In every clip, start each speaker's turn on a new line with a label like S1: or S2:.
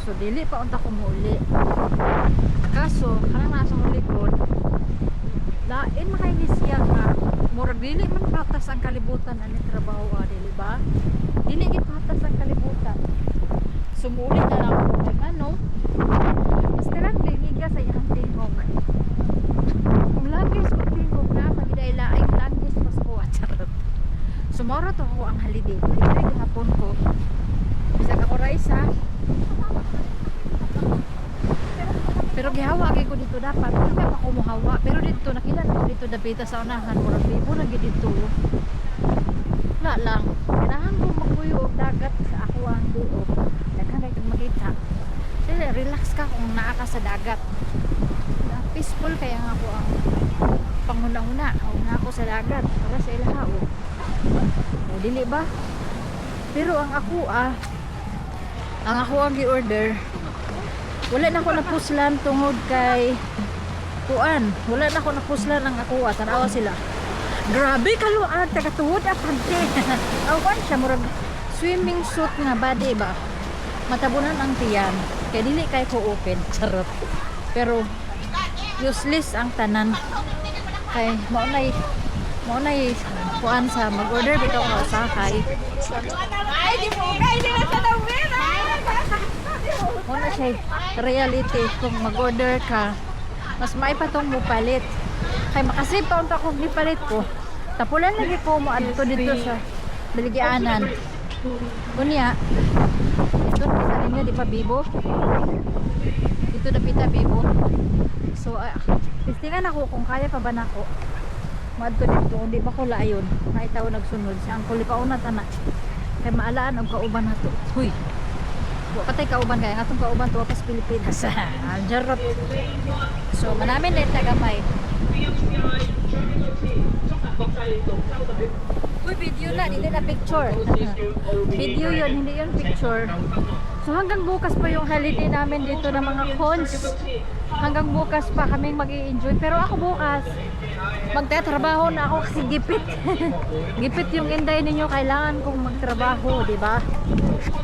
S1: So dili pa unta ko muli. Kaso kanang nasa mo likod lain makay ni siya nga murag dili man patas ang kalibutan ani trabaho ah, dili ba? Dili gid ang kalibutan. Sumuli na lang ko ano. Basta lang lingiga sa iyang tingog. Kung lagis ko tingog na pagiday laing langis pas ko charot. Sumoro to ako ang holiday. Holiday gihapon ko. Bisag ako raisa. Pero gihawa kay ko dito dapat. Hindi pa ako muhawa. Pero dito nakita na ko dito dapita sa unahan. Murag bibo na gid dito. Wala lang. Kailangan ko magbuyo og dagat sa ako ang duo. Daghan kay makita. Dili, relax ka kung naa sa dagat. Na peaceful kaya nga ako ang panghuna-huna. Una ako sa dagat para sa ilaha. O, o dili ba? Pero ang ako ah, ang ako ang gi-order, wala na ako napuslan tungod kay kuan. Wala na ako napuslan ang ako ah. Tanawa sila. Grabe kaluan, tagatuhod at pagti. Awan siya, murag swimming suit nga body ba? Matabunan ang tiyan. Kaya dili kay ko open. Charot. Pero useless ang tanan. Kay maunay maunay kuan sa mag-order bitaw ka sa kay.
S2: Ay, di mo kay di na sa dawin.
S1: Siya reality. Kung mag-order ka mas may pa tong mupalit kay makasave pa kung nipalit ko. Tapulan lagi ko mo adto dito sa baligyanan kunya ito kita ninyo di pa bibo? Dito na pita bibo. So uh, testingan ako kung kaya pa ba nako. Maadto dito kung di ba ko laayon? Naitaw nagsunod. Siya ang kuli pa una tana. Kay maalaan og kauban nato huy patay kauban kaya atong kauban tuwa pas Pilipinas. Ang jarot. So manamin din tagamay. Uy, video na, hindi na picture. video yun, hindi yun picture. So hanggang bukas pa yung holiday namin dito ng mga cons. Hanggang bukas pa kami mag enjoy Pero ako bukas, magtatrabaho na ako kasi gipit. gipit yung inday ninyo, kailangan kong magtrabaho, di ba?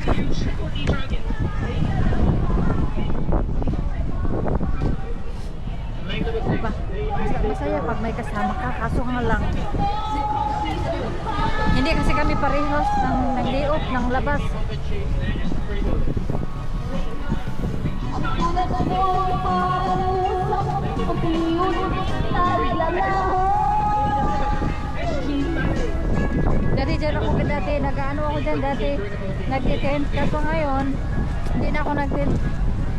S1: Diba? Mas- Masaya pag may kasama ka, kaso nga lang. Hindi kasi kami parehas ng nag-day ng labas. Dati dyan ako dati, nag-ano ako dyan dati, nag-tent. Kaso ngayon, hindi na ako nag-tent.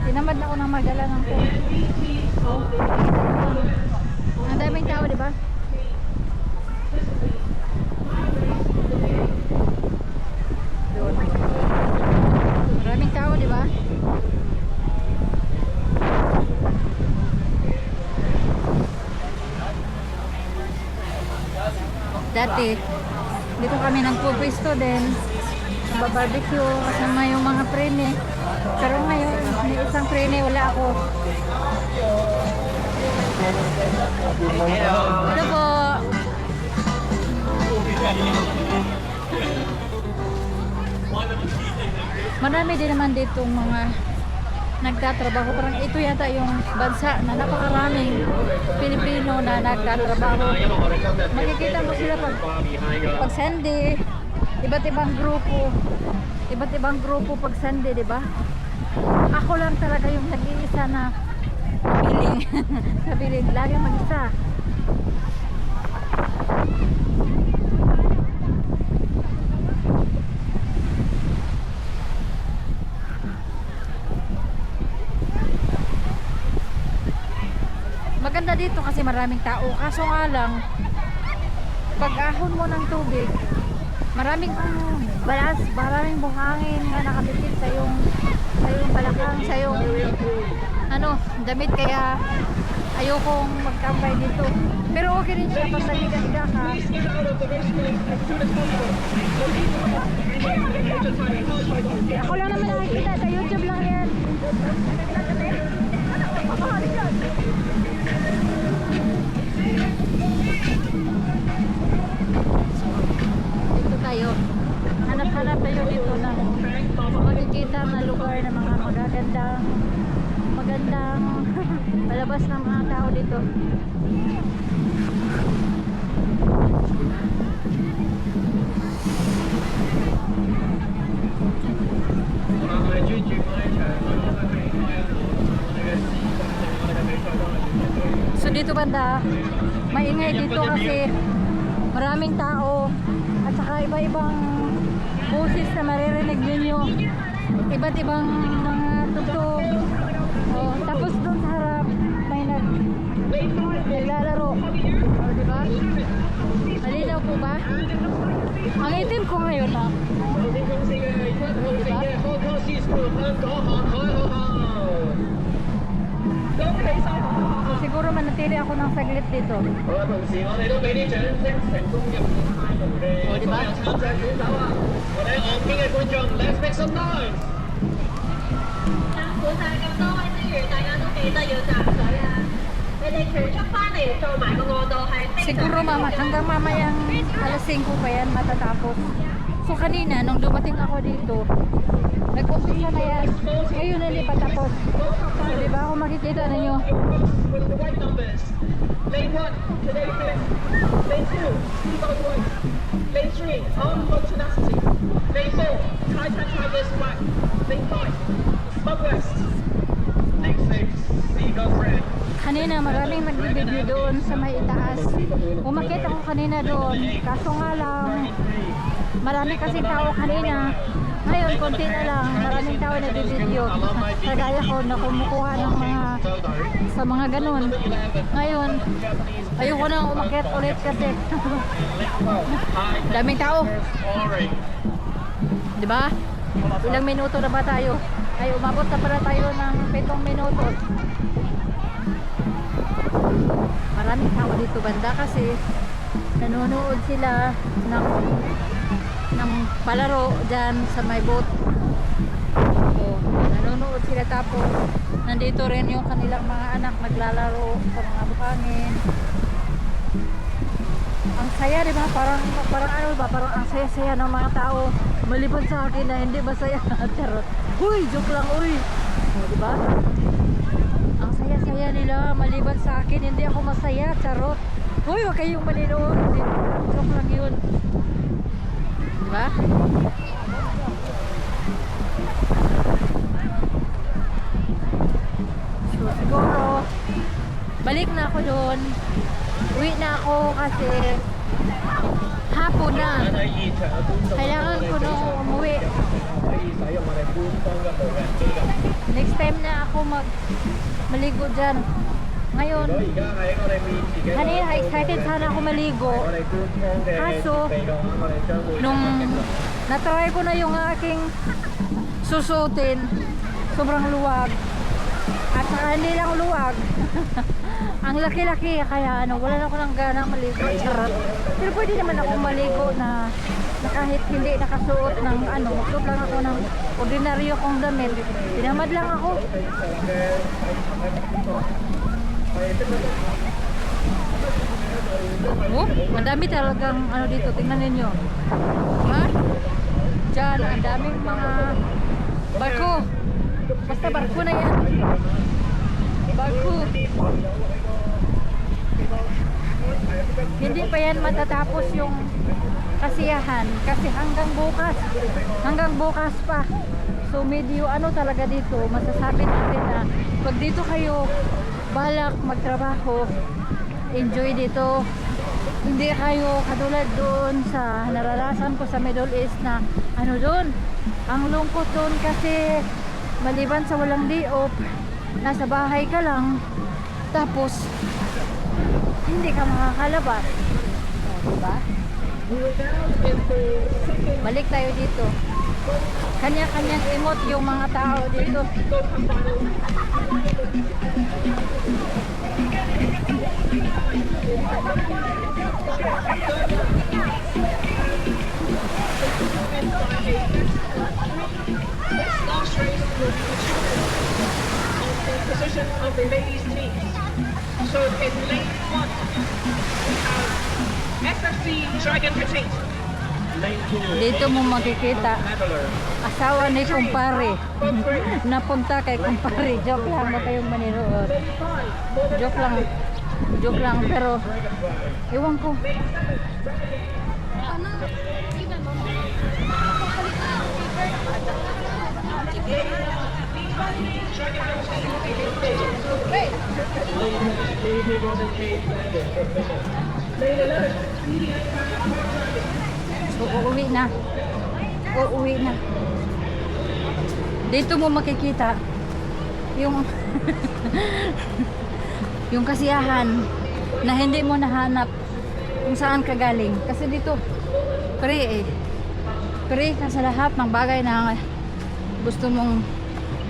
S1: Tinamad na ako ng magdala ng tent. So, ang daming tao, di ba? Doon. Maraming tao, di ba? Dati, dito kami nagpupwesto din. Barbecue kasama yung mga prene. Pero ngayon, may isang prene, wala ako. Hello po. Marami din naman dito mga nagtatrabaho. Parang ito yata yung bansa na napakaraming Pilipino na nagtatrabaho. Makikita mo sila pag, pag Sunday, iba't ibang grupo. Iba't ibang grupo pag Sunday, di ba? Ako lang talaga yung nag-iisa na piling. Kabiling, lagi mag-isa. Maganda dito kasi maraming tao. Kaso nga lang, pag ahon mo ng tubig, maraming balas, maraming buhangin na nakapitid sa yung sa yung balakang, sa yung ano, damit kaya ayokong magtambay dito. Pero okay rin siya pag naliga-liga ka. Ako lang naman nakikita sa YouTube lang yan. Tayo hanap-hanap tayo dito ng makikita na lugar ng mga magaganda magandang palabas ng mga tao dito. So dito banda, maingay dito kasi maraming tao iba-ibang boses na maririnig ninyo. Iba't ibang mga tugtog. Oh, tapos doon sa harap may nag naglalaro. Oh, di ba? Malinaw po ba? Ang itim ko ngayon ah. Diba? So, siguro manatili ako ng saglit dito.
S3: 好啦，同时我哋都俾啲掌声成功入派同嘅所有参赛选手啊！我哋岸边嘅观众，Let's make some noise！
S2: 辛苦晒咁多位职员，大家都记得要集水啊！你哋全速翻嚟做埋个岸道系非常
S1: Siguro mama, hanggang mamayang alas 5 pa yan matatapos. So kanina, nung dumating ako dito, nag-umpisa na yan. Ngayon na lipat tapos. So, di ba kung makikita ninyo?
S3: Lane 1, today fifth. Lane 2, Evo White. Lane 3, Arm Hog Tenacity. Lane 4, Titan Tigers Black. Lane 5, Smug West. Lane 6, Seagull Red.
S1: Kanina maraming nagbibideo doon sa may itaas. Umakit ako kanina doon. Kaso nga lang, marami kasing tao kanina. Ngayon, konti na lang. Maraming tao nagbibideo. Kagaya ko na kumukuha ng mga sa mga ganun. Ngayon, ayoko na umakit ulit kasi daming tao.
S3: Orange.
S1: Di ba? Ilang minuto na ba tayo? Ay, umabot na pala tayo ng 7 minuto. Maraming tao dito banda kasi nanonood sila ng ng palaro dyan sa may boat. O, nanonood sila tapos nandito rin yung kanilang mga anak naglalaro sa mga buhangin. Ang saya, di ba? Parang, parang ano ba? Parang ang saya-saya ng mga tao. Maliban sa akin na hindi masaya. Charot. Huy, joke lang, uy. O, di ba? Ang saya-saya nila. Maliban sa akin, hindi ako masaya. Charot. Huy, huwag kayong malinood. Joke lang yun. Di ba? So, siguro, balik na ako doon. Uwi na ako kasi hapon na. Kailangan ko na umuwi. Next time na ako mag maligo dyan. Ngayon, kanina excited sana ako maligo. Kaso, nung natry ko na yung aking susutin, sobrang luwag. At saka hindi lang luwag. Ang laki-laki, kaya ano, wala na ako ng gana maligo. Charot. Pero pwede naman ako maligo na, na kahit hindi nakasuot ng ano, magsuot lang ako ng ordinaryo kong damit. Tinamad lang ako. Oh, madami talagang ano dito, tingnan ninyo. Ha? Diyan, ang daming mga barko. Basta barko na yan. Barko. Hindi pa yan matatapos yung kasiyahan kasi hanggang bukas. Hanggang bukas pa. So medyo ano talaga dito, masasabi natin na pag dito kayo balak magtrabaho, enjoy dito. Hindi kayo katulad doon sa naranasan ko sa Middle East na ano doon, ang lungkot doon kasi maliban sa walang day off, nasa bahay ka lang, tapos hindi ka makakalabas. O, diba? Balik tayo dito. Kanya-kanyang emot yung mga tao dito.
S3: position of the ladies' teams. So in lane one, we have SFC Dragon Petite. Lane 2.
S1: Dito mo makikita asawa ni kumpare. Napunta kay kumpare. Joke lang na kayong maniroon. Joke lang. Joke lang pero ewan ko. So, uuwi na. Uuwi na. Dito mo makikita yung yung kasiyahan na hindi mo nahanap kung saan ka galing. Kasi dito, pre eh. Pre ka sa lahat ng bagay na gusto mong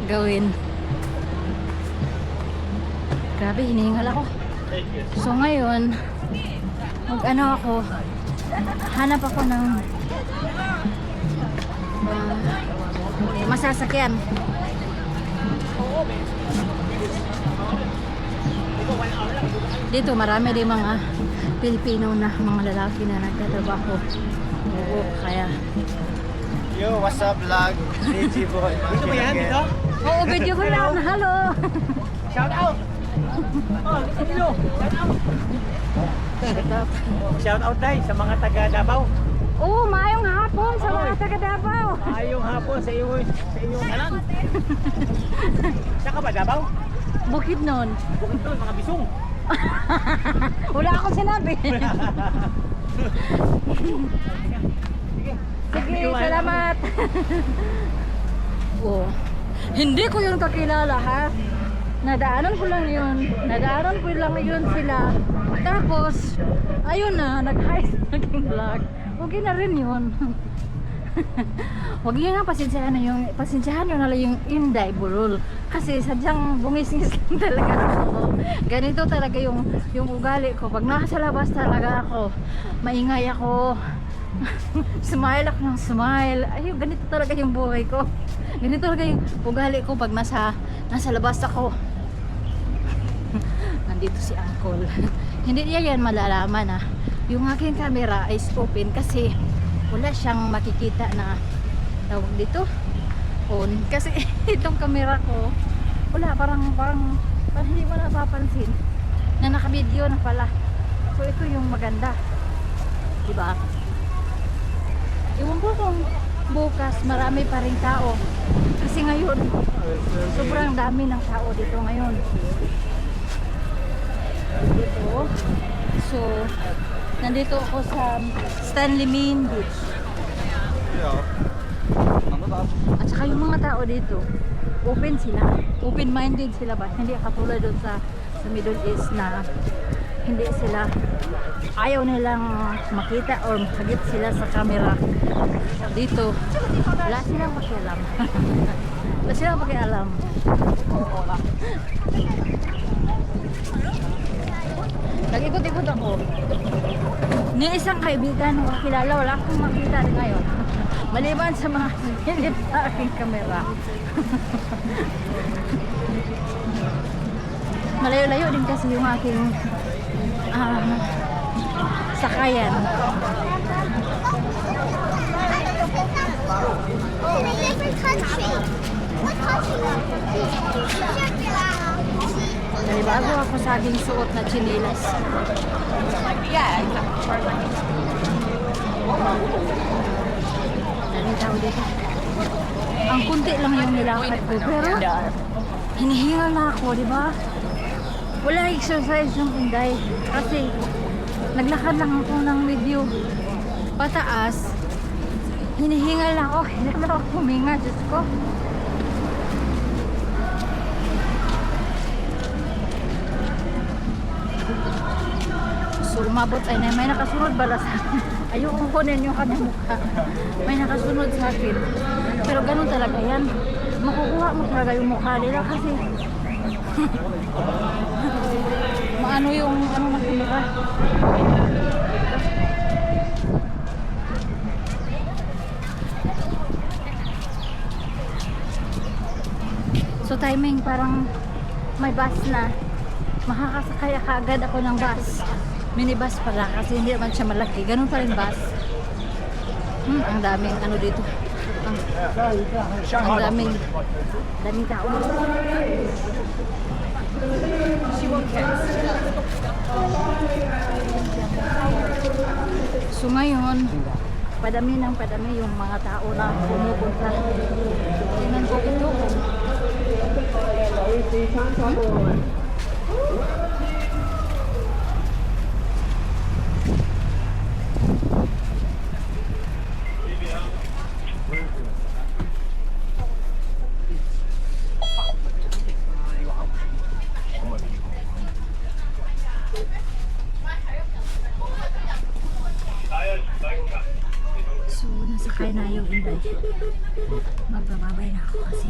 S1: gawin. Grabe, hinihingal ako. So ngayon, mag ano ako, hanap ako ng ah, masasakyan. Dito marami din mga Pilipino na mga lalaki na nagtatrabaho. Oo, kaya
S4: Yo, what's up vlog? DJ boy. Dito ba yan? Dito?
S1: Oo, video ko lang. Hello.
S3: Shout out! Oh! Shout out! Tayo sa mga taga Davao.
S1: Oo, maayong hapon sa mga taga Davao.
S3: Ayong hapon sa iyo sa iyong alam. Saka ba Davao?
S1: Bukid nun.
S3: Bukod doon mga bisong.
S1: Wala akong sinabi. Sige, salamat. oh. Hindi ko yung kakilala ha. Nadaanan ko lang yun. Nadaanan ko lang yun sila. Tapos, ayun na, nag-hi sa aking vlog. Okay na rin yun. Huwag niyo nga pasensyahan na yung pasensyahan niyo na lang yung Inday Burul kasi sadyang bungis-ngis lang talaga ako. Ganito talaga yung yung ugali ko. Pag nasa labas talaga ako, maingay ako. smile ako ng smile. Ay, ganito talaga yung buhay ko. Ganito talaga yung ugali ko pag nasa nasa labas ako. Nandito si Uncle. Hindi niya yan malalaman ah. Yung aking camera is open kasi wala siyang makikita na tawag dito on. Kasi itong camera ko wala parang parang parang hindi mo napapansin na naka-video na pala. So ito yung maganda. Di ba iwan ko kung bukas marami pa rin tao. Kasi ngayon sobrang dami ng tao dito ngayon dito so nandito ako sa Stanley Main Beach at saka yung mga tao dito, open sila. Open-minded sila ba? Hindi katulad doon sa, sa Middle East na hindi sila ayaw nilang makita or hagit sila sa camera. Dito, wala silang pakialam. wala silang pakialam. Nag-ikot-ikot ako. Ni isang kaibigan na kakilala, wala akong makita rin ngayon. Maliban sa mga nilip sa aking kamera. Malayo-layo din kasi yung aking ah, sakayan.
S5: Oh, different country. What country?
S1: Nalibago ako sa aking suot na chinilas. Daming tao dito. Ang kunti lang yung nilakad ko. Pero, hinihingal na ako, di ba? Wala exercise yung inday. Kasi, naglakad lang ako ng medyo pataas. Hinihingal na ako. Hindi na ako huminga, Diyos ko. So umabot ay na may nakasunod bala sa akin. Ayoko kunin yung kanyang mukha. May nakasunod sa akin. Pero ganun talaga yan. Makukuha mo talaga yung mukha nila kasi maano yung ano ng kamera. So timing parang may bus na makakasakay agad ako ng bus. Minibus pala kasi hindi naman siya malaki. Ganun pa rin bus. Hmm, ang daming ano dito. Ang, ang daming daming tao. So ngayon, padami ng padami yung mga tao na pumupunta. Tingnan ko ito. So, nasakay na yung inday. Magbababay na ako kasi